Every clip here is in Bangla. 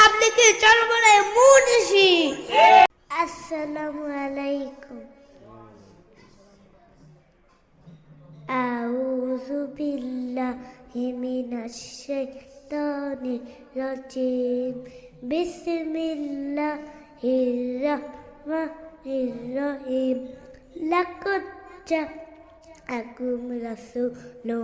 তাবলিকে চরমনায় মুনিশি আসসালামু আলাইকুম। আউযু বিল্লাহি মিনাশ শাইতানির রাজিম। বিসমিল্লাহির রাহমানির রাহিম। লাকাদ لقد جاءكم رسول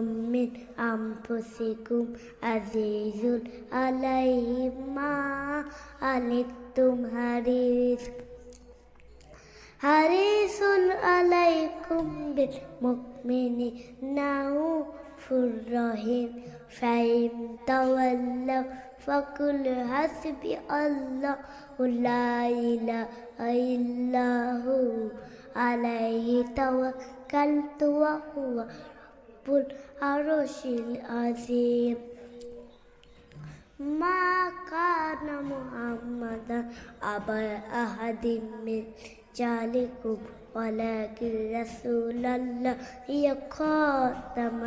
من أنفسكم عزيز عليه ما عنتم حريص حريص عليكم بالمؤمنين رؤوف رحيم فإن تولوا فقل حسبي الله لا إله إلا هو عليه توكلت وهو رب العرش العظيم. ما كان محمدا أبا أحد من رجالكم ولكن رسول الله خاتم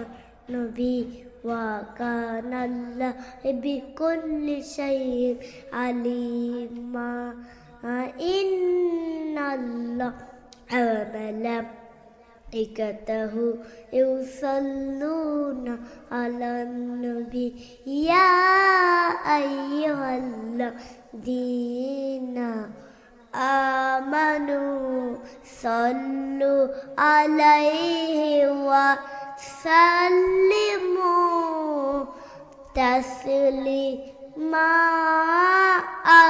النبي وكان الله بكل شيء عليما. إن الله وملائكته يصلون على النبي يا أيها الذين آمنوا صلوا عليه وسلموا تسليما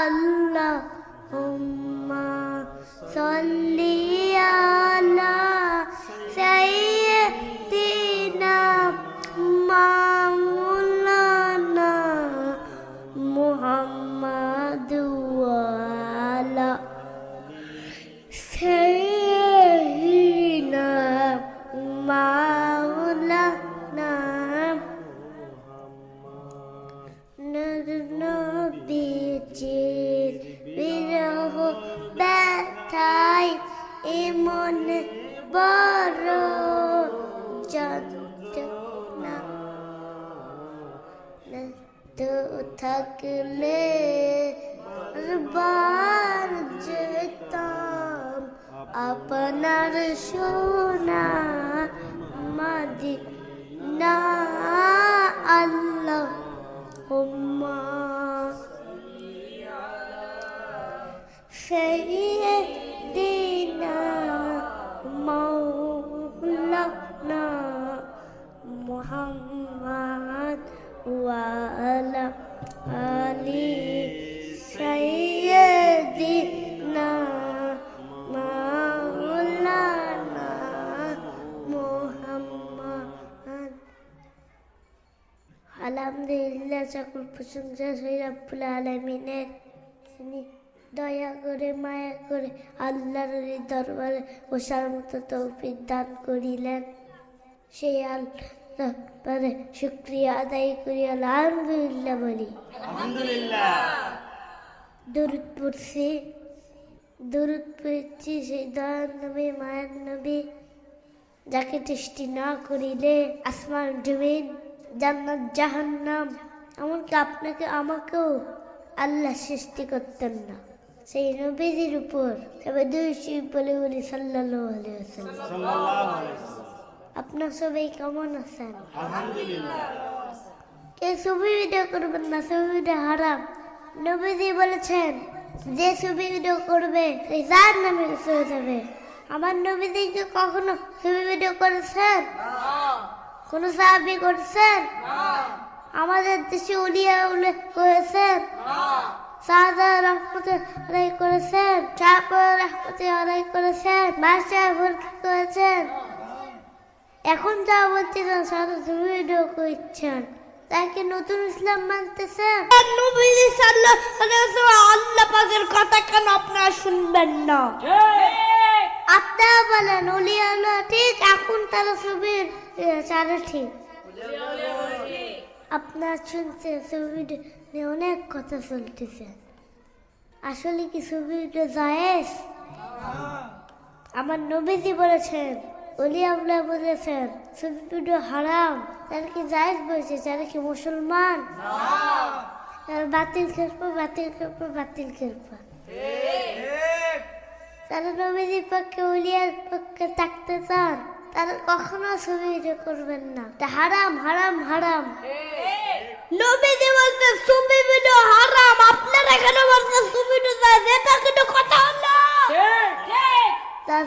اللهم صل على তো থাকলে বার যেতাম আপনার সোনা মাদি وعلى آل سيدنا مولانا محمد আলহামদুলিল্লাহ সকল প্রশংসা সেই রব্বুল আলমিনের তিনি দয়া করে মায়া করে আল্লাহর এই দরবারে বসার মতো তৌফিক দান করিলেন সেই দরবারে শুক্রিয়া আদায় করি আলহামদুলিল্লাহ বলি। দূরত পড়ছি দূরত পড়ছি সেই দয়ার নবী মায়ের নবী যাকে টেস্টি না করিলে আসমান জমিন জান্নাত জাহান্নাম এমনকি আপনাকে আমাকেও আল্লাহ সৃষ্টি করতেন না। সেই নবীজির উপর তবে দুই শিব বলে বলি সাল্লাহ আপনার সবাই কেমন আছেন? কে ছবি ভিডিও করবেন না? ছবি ভিডিও হারাম। নবীজি বলেছেন যে ছবি ভিডিও করবে সেই যার নামে হয়ে যাবে আমার নবীজিকে কখনো ছবি ভিডিও করেছেন? কোন সাহাবি করেছেন? আমাদের দেশে উলিয়া উল্লেখ করেছেন? সাদা রহমতে আদায় করেছেন? চাপর রহমতে আদায় করেছেন? মাস্টার ভর্তি করেছেন? এখন যা বলতেছেন ছবি ভিডিও করছেন। তাকে নতুন ইসলাম মানতেছেন নবীজি সাল্লাল্লাহু আলাইহি ওয়াসাল্লাম আল্লাহ পাকের কথা কেন আপনারা শুনবেন না? আপনারা বলেন উলিয়ানা ঠিক এখন তারা ছবির চারা ঠিক। আপনার শুনছে নিয়ে অনেক কথা চলতেছে। আসলে কি ছবিটা জায়েজ? আমার নবীজি বলেছেন অলি আবলা বলেছেন ভিডিও হারাম তারা কি জায়েজ বলছে তারা কি মুসলমান? আর বাতিল করব বাতিল করব বাতিল করব তারা নবীজির পক্ষে উলিয়ার পক্ষে থাকতে চান তারা কখনো ছবি করবেন না। হারাম হারাম হারাম। নবীজি বলতে ছবি ভিডিও হারাম আপনারা কেন বলছেন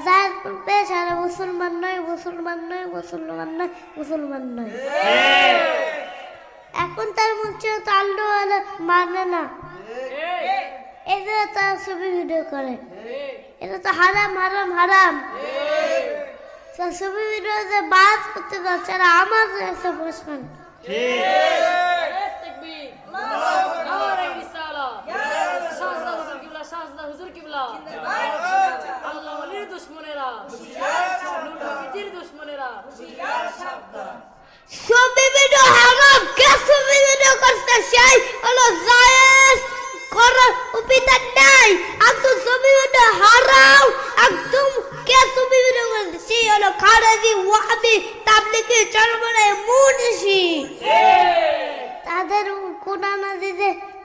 যার করবে সারা মুসলমান নয় মুসলমান নয় মুসলমান নয় মুসলমান নয়। এখন তার মুখে তাল্লু মানে না। এদের তার ছবি ভিডিও করে। এটা তো হারাম হারাম হারাম। ছবি ভিডিও যে বাস করতে যাচ্ছে আমার এসে বসবেন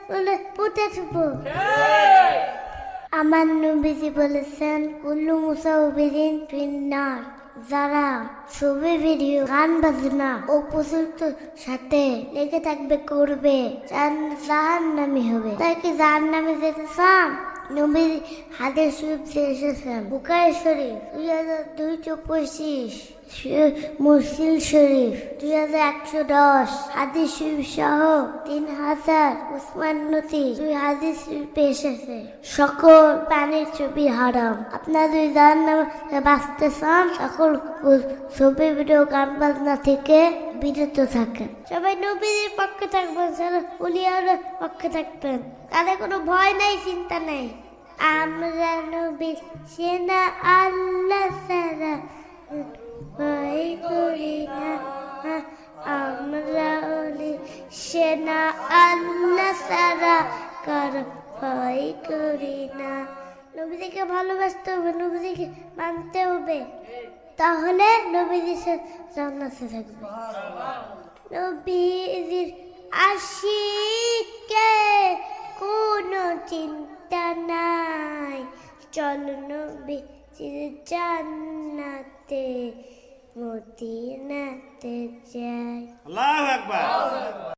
বলে পুঁতে থুবো আমার নবীজি বলেছেন কুল্লু মুসাউবিরিন ফিন্নার যারা ছবি ভিডিও গান বাজনা ও প্রযুক্ত সাথে লেগে থাকবে করবে জাহান নামি হবে। তাই কি জাহান নামে যেতে চান? নবীর হাদিস শরীফ যে এসেছেন বুকাই শরীফ দুই হাজার দুইশো পঁচিশ মুসলিম শরীফ দুই হাজার একশো দশ হাদিস শরীফ সহ তিন হাজার উসমান নথি দুই হাদিস শরীফে এসেছে সকল প্রাণীর ছবি হারাম। আপনার দুই যার নামে বাঁচতে চান সকল ছবি, ভিডিও, গান, বাজনা থেকে বিরত থাকেন। সবাই নবীদের পক্ষে থাকবেন যারা উলিয়ার পক্ষে থাকবেন। তাদের কোনো ভয় নাই, চিন্তা নাই। আমরা নবী সেনা আল্লাহ সারা ভয় করি না। আমরা অলি সেনা আল্লাহ সারা কার ভয় করি না। নবীদিকে ভালোবাসতে হবে নবীদিকে মানতে হবে। তাহলে নবীদের জান্নাতে থাকবে। নবীজির আশিকে কোনো চিন্তা নাই। চল নবীজির জান্নাতে, মদিনাতে যাই। আল্লাহু আকবার।